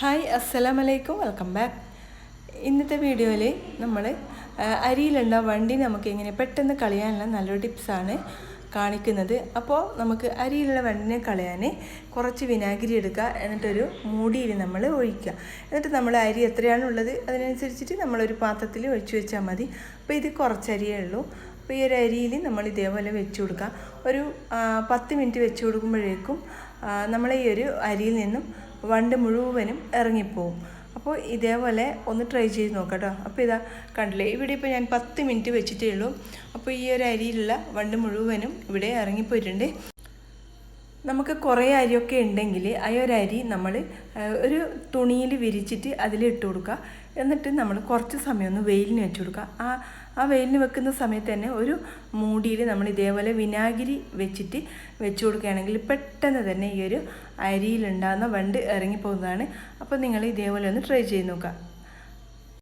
Hi അസ്സലാം വലൈക്കും welcome back. ഇന്നത്തെ വീഡിയോയിൽ നമ്മൾ അരിയിലുള്ള വണ്ടി നമുക്ക് എങ്ങനെ പെട്ടെന്ന് കളയാനുള്ള നല്ലൊരു ടിപ്സാണ് കാണിക്കുന്നത്. അപ്പോൾ നമുക്ക് അരിയിലുള്ള വണ്ടിനെ കളയാൻ കുറച്ച് വിനാഗിരി എടുക്കുക എന്നിട്ടൊരു മൂടിയിൽ നമ്മൾ ഒഴിക്കുക. എന്നിട്ട് നമ്മൾ അരി എത്രയാണുള്ളത് അതിനനുസരിച്ചിട്ട് നമ്മളൊരു പാത്രത്തിൽ ഒഴിച്ചു വെച്ചാൽ മതി. അപ്പോൾ ഇത് കുറച്ച് അരിയേ ഉള്ളൂ. അപ്പോൾ ഈ ഒരു അരിയിൽ നമ്മൾ ഇതേപോലെ വെച്ച് കൊടുക്കുക. ഒരു പത്ത് മിനിറ്റ് വെച്ച് കൊടുക്കുമ്പോഴേക്കും നമ്മൾ ഈ ഒരു അരിയിൽ നിന്നും വണ്ട് മുഴുവനും ഇറങ്ങിപ്പോവും. അപ്പോൾ ഇതേപോലെ ഒന്ന് ട്രൈ ചെയ്ത് നോക്കാം കേട്ടോ അപ്പോൾ ഇതാ കണ്ടില്ലേ ഇവിടെ ഇപ്പോൾ ഞാൻ പത്ത് മിനിറ്റ് വെച്ചിട്ടേ ഉള്ളൂ. അപ്പോൾ ഈ ഒരു അരിയിലുള്ള വണ്ട് മുഴുവനും ഇവിടെ ഇറങ്ങിപ്പോയിട്ടുണ്ട്. നമുക്ക് കുറേ അരിയൊക്കെ ഉണ്ടെങ്കിൽ ആ ഒരു അരി നമ്മൾ ഒരു തുണിയിൽ വിരിച്ചിട്ട് അതിലിട്ട് കൊടുക്കുക. എന്നിട്ട് നമ്മൾ കുറച്ച് സമയം ഒന്ന് വെയിലിന് വെച്ച് കൊടുക്കുക. ആ ആ വെയിലിന് വെക്കുന്ന സമയത്ത് തന്നെ ഒരു മൂടിയിൽ നമ്മൾ ഇതേപോലെ വിനാഗിരി വെച്ചിട്ട് വെച്ച് കൊടുക്കുകയാണെങ്കിൽ പെട്ടെന്ന് തന്നെ ഈ ഒരു അരിയിലുണ്ടാകുന്ന വണ്ട് ഇറങ്ങിപ്പോകുന്നതാണ്. അപ്പോൾ നിങ്ങൾ ഇതേപോലെ ഒന്ന് ട്രൈ ചെയ്ത് നോക്കുക.